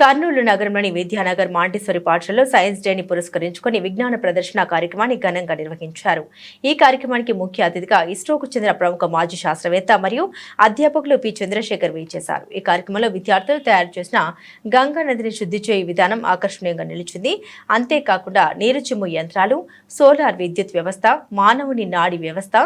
కర్నూలు నగరంలోని విద్యానగర్ మాంటేశ్వరి పాఠశాలలో సైన్స్ డేని పురస్కరించుకొని విజ్ఞాన ప్రదర్శన కార్యక్రమాన్ని ఘనంగా నిర్వహించారు. ఈ కార్యక్రమానికి ముఖ్య అతిథిగా ఇస్రోకు చెందిన ప్రముఖ మాజీ శాస్త్రవేత్త మరియు అధ్యాపకులు పి. చంద్రశేఖర్ చేశారు ఈ కార్యక్రమంలో విద్యార్థులు తయారు చేసిన గంగా నదిని శుద్ధి చేయు విధానం ఆకర్షణీయంగా నిలిచింది. అంతేకాకుండా నీరు చిమ్ము యంత్రాలు సోలార్ విద్యుత్ వ్యవస్థ మానవుని నాడి వ్యవస్థ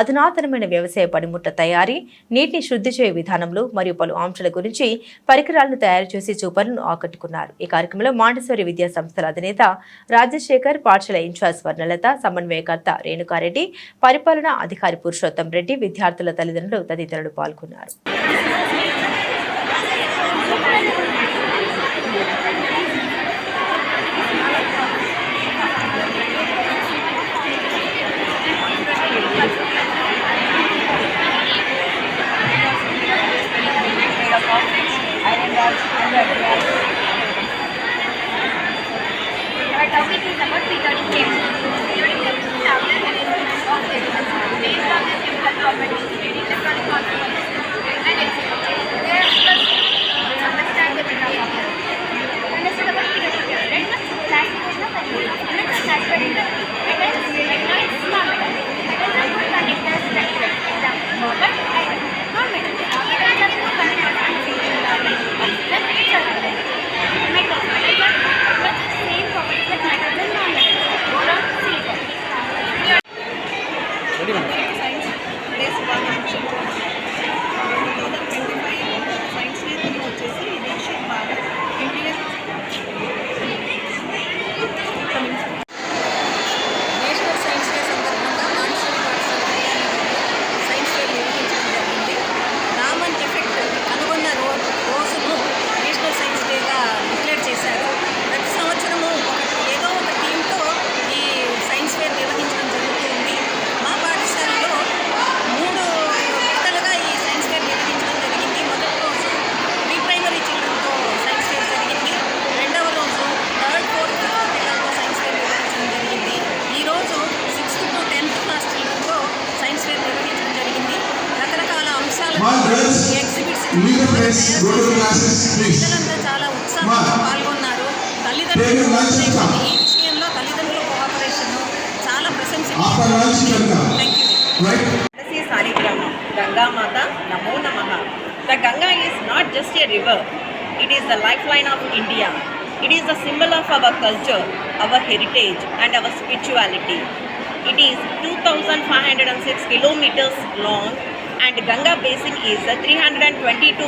అధునాతనమైన వ్యవసాయ పనిముట్ల తయారీ నీటిని శుద్ధి చేయు విధానంలో మరియు పలు అంశాల గురించి పరికరాలను తయారు చేసి చూపలను ఆకట్టుకున్నారు. ఈ కార్యక్రమంలో మాండేశ్వరి విద్యా సంస్థల అధినేత రాజశేఖర్ పాఠశాల ఇన్ఛార్జ్ స్వర్ణలత సమన్వయకర్త రేణుకారెడ్డి పరిపాలనా అధికారి పురుషోత్తం రెడ్డి విద్యార్థుల తల్లిదండ్రులు తదితరులు పాల్గొన్నారు. సైన్స్ పిల్లలంతా చాలా ఉత్సాహంగా పాల్గొన్నారు తల్లిదండ్రులు. ఈ విషయంలో తల్లిదండ్రుల కోఆపరేషన్ చాలా ప్రశంసనీయం After lunch, you can come. Thank you Right? This is Saligram, Ganga Mata, Namo Namaha. The Ganga is not just a river, it is the lifeline of India. It is the symbol of our culture, our heritage, and our spirituality. It is 2506 kilometers long, and Ganga basin is uh, 320 to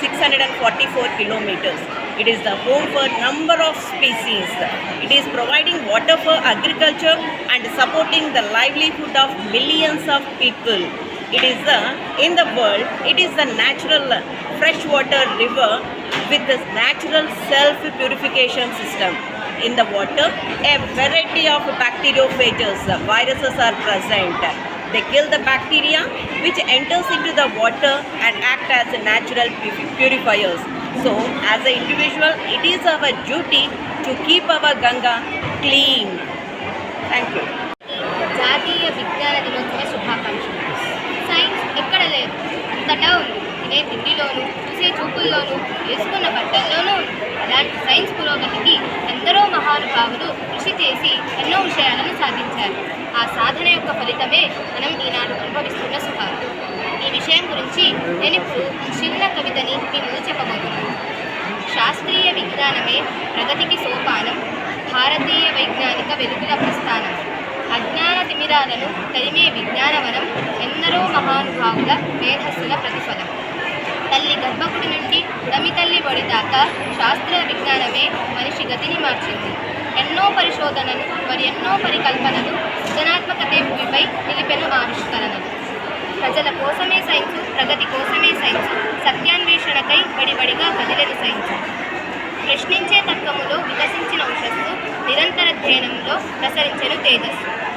644 kilometers. It is the home for number of species. It is providing water for agriculture and supporting the livelihood of millions of people. It is the in the world. It is the natural freshwater river with this natural self purification system. In the water, a variety of bacteriophages, uh, viruses are present. They kill the bacteria which enters into the water and act as a natural purifiers. So, as an individual, it is our duty to keep our Ganga clean. Thank you. జాతీయ విజ్ఞాన దినోత్సవ శుభాకాంక్షలు science ఎక్కడ లేదు అంతటా ఉంది తినే తిండిలోనూ చూసే చూపుల్లోనూ వేసుకున్న బట్టల్లోనూ అలాంటి సైన్స్ పురోగతికి ఎందరో మహానుభావులు కృషి చేసి ఎన్నో విషయాలను సాధించారు. ఆ సాధన యొక్క ఫలితమే మనం ఈనాడు అనుభవిస్తున్న సుఖాలు. ఈ విషయం గురించి నేను ఇప్పుడు చిన్న కవితని మీ ముందు చెప్పబోతున్నాను. శాస్త్రీయ విజ్ఞానమే ప్రగతికి సోపానం భారతీయ వైజ్ఞానిక వెలుగుల ప్రస్థానం. అజ్ఞాన తిమిరాలను తరిమే విజ్ఞానవనం ఎందరో మహానుభావుల మేధస్సుల నుండి తమితల్లి బడి దాకా శాస్త్ర విజ్ఞానమే మనిషి గతిని మార్చింది. ఎన్నో పరిశోధనలు మరి ఎన్నో పరికల్పనలు సృజనాత్మకతే భూమిపై నిలిపెను ఆవిష్కరణలు. ప్రజల కోసమే సైన్సు ప్రగతి కోసమే సైన్సు సత్యాన్వేషణకై బడిబడిగా కదిలెను సైన్సు. ప్రశ్నించే తత్వములో వికసించిన ఉషస్సు నిరంతర ధ్యయనంలో ప్రసరించను తేజస్సు.